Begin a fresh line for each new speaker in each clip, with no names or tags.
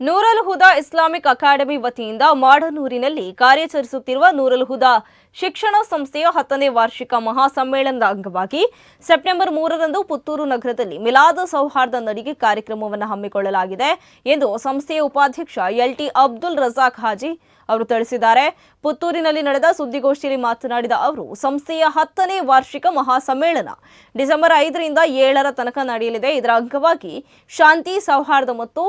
ನೂರಲ್ ಹುದಾ Islamic academy ವತಿಯಿಂದ ಮಾಡನೂರಿನಲ್ಲಿ ಕಾರ್ಯಾಚರಿಸುತ್ತಿರುವ ನೂರಲ್ ಹುದಾ ಶಿಕ್ಷಣ ಸಂಸ್ಥೆಯ ಹತ್ತನೇ ವಾರ್ಷಿಕ ಮಹಾಸಮ್ಮೇಳನದ ಅಂಗವಾಗಿ ಸೆಪ್ಟೆಂಬರ್ ಮೂರರಂದು ಪುತ್ತೂರು ನಗರದಲ್ಲಿ ಮಿಲಾದ ಸೌಹಾರ್ದ ನಡಿಗೆ ಕಾರ್ಯಕ್ರಮವನ್ನು ಹಮ್ಮಿಕೊಳ್ಳಲಾಗಿದೆ ಎಂದು ಸಂಸ್ಥೆಯ ಉಪಾಧ್ಯಕ್ಷ ಎಲ್ಟಿ ಅಬ್ದುಲ್ ರಜಾಕ್ ಹಾಜಿ ಅವರು ತಿಳಿಸಿದ್ದಾರೆ. ಪುತ್ತೂರಿನಲ್ಲಿ ನಡೆದ ಸುದ್ದಿಗೋಷ್ಠಿಯಲ್ಲಿ ಮಾತನಾಡಿದ ಅವರು, ಸಂಸ್ಥೆಯ ಹತ್ತನೇ ವಾರ್ಷಿಕ ಮಹಾಸಮ್ಮೇಳನ ಡಿಸೆಂಬರ್ ಐದರಿಂದ ಏಳರ ತನಕ ನಡೆಯಲಿದೆ. ಇದರ ಅಂಗವಾಗಿ ಶಾಂತಿ, ಸೌಹಾರ್ದ ಮತ್ತು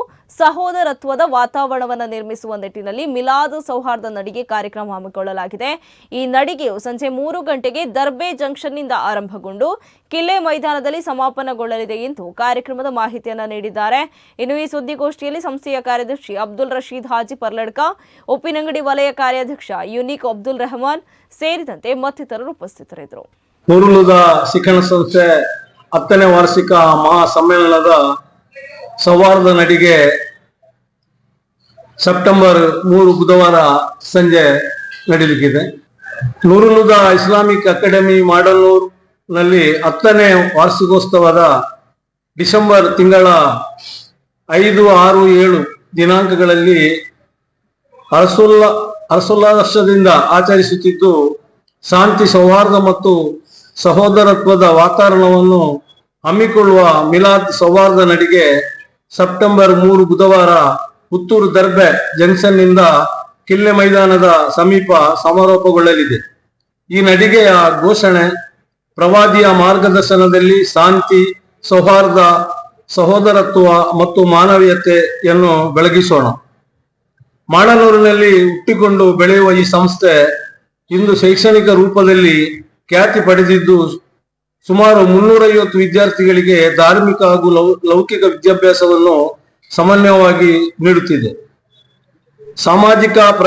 ಸಹೋದರತ್ವದ ವಾತಾವರಣವನ್ನು ನಿರ್ಮಿಸುವ ನಿಟ್ಟಿನಲ್ಲಿ ಮಿಲಾದ್ ಸೌಹಾರ್ದ ನಡಿಗೆ ಕಾರ್ಯಕ್ರಮ ಹಮ್ಮಿಕೊಳ್ಳಲಾಗಿದೆ. ಈ ನಡಿಗೆಯು ಸಂಜೆ ಮೂರು ಗಂಟೆಗೆ ದರ್ಬೆ ಜಂಕ್ಷನ್ನಿಂದ ಆರಂಭಗೊಂಡು ಕಿಲ್ಲೆ ಮೈದಾನದಲ್ಲಿ ಸಮಾಪನಗೊಳ್ಳಲಿದೆ ಎಂದು ಕಾರ್ಯಕ್ರಮದ ಮಾಹಿತಿಯನ್ನು ನೀಡಿದ್ದಾರೆ. ಇನ್ನು ಈ ಸುದ್ದಿಗೋಷ್ಠಿಯಲ್ಲಿ ಸಂಸ್ಥೆಯ ಕಾರ್ಯದರ್ಶಿ ಅಬ್ದುಲ್ ರಶೀದ್ ಹಾಜಿ ಪರ್ಲಡ್ಕ, ಉಪ್ಪಿನಂಗಡಿ ವಲಯ ಕಾರ್ಯಾಧ್ಯಕ್ಷ ಯುನಿಕ್ ಅಬ್ದುಲ್ ರೆಹಮಾನ್ ಸೇರಿದಂತೆ ಮತ್ತಿತರರು ಉಪಸ್ಥಿತರಿದ್ದರು.
ಶಿಕ್ಷಣ ಸಂಸ್ಥೆ ಹತ್ತನೇ ವಾರ್ಷಿಕ ಮಹಾ ಸಮ್ಮೇಳನದ ಸೌಹಾರ್ದ ನಡಿಗೆ ಸೆಪ್ಟೆಂಬರ್ ಮೂರು ಬುಧವಾರ ಸಂಜೆ ನಡೀಲಿಕ್ಕಿದೆ. ನೂರುನುದ ಇಸ್ಲಾಮಿಕ್ ಅಕಾಡೆಮಿ ಮಾಡಲ್ನೂರ್ನಲ್ಲಿ ಹತ್ತನೇ ವಾರ್ಷಿಕೋತ್ಸವದ ಡಿಸೆಂಬರ್ ತಿಂಗಳ ಐದು, ಆರು, ಏಳು ದಿನಾಂಕಗಳಲ್ಲಿ ಅರಸುಲ್ಲ ಅರಸುಲ್ಲಾಸದಿಂದ ಆಚರಿಸುತ್ತಿದ್ದು ಶಾಂತಿ, ಸೌಹಾರ್ದ ಮತ್ತು ಸಹೋದರತ್ವದ ವಾತಾವರಣವನ್ನು ಹಮ್ಮಿಕೊಳ್ಳುವ ಮಿಲಾದ್ ಸೌಹಾರ್ದ ನಡಿಗೆ ಸೆಪ್ಟೆಂಬರ್ ಮೂರು ಬುಧವಾರ ಪುತ್ತೂರು ದರ್ಬೆ ಜಂಕ್ಷನ್ನಿಂದ ಕಿಲ್ಲೆ ಮೈದಾನದ ಸಮೀಪ ಸಮಾರೋಪಗೊಳ್ಳಲಿದೆ. ಈ ನಡಿಗೆಯ ಘೋಷಣೆ ಪ್ರವಾದಿಯ ಮಾರ್ಗದರ್ಶನದಲ್ಲಿ ಶಾಂತಿ, ಸೌಹಾರ್ದ, ಸಹೋದರತ್ವ ಮತ್ತು ಮಾನವೀಯತೆಯನ್ನು ಬೆಳಗಿಸೋಣ. ಮಾಡನೂರಿನಲ್ಲಿ ಹುಟ್ಟಿಕೊಂಡು ಬೆಳೆಯುವ ಈ ಸಂಸ್ಥೆ ಇಂದು ಶೈಕ್ಷಣಿಕ ರೂಪದಲ್ಲಿ ಖ್ಯಾತಿ ಪಡೆದಿದ್ದು ಸುಮಾರು ಮುನ್ನೂರೈವತ್ತು ವಿದ್ಯಾರ್ಥಿಗಳಿಗೆ ಧಾರ್ಮಿಕ ಹಾಗೂ ಲೌಕಿಕ ವಿದ್ಯಾಭ್ಯಾಸವನ್ನು ಸಮನ್ವಯವಾಗಿ ನೀಡುತ್ತಿದೆ. ಸಾಮಾಜಿಕ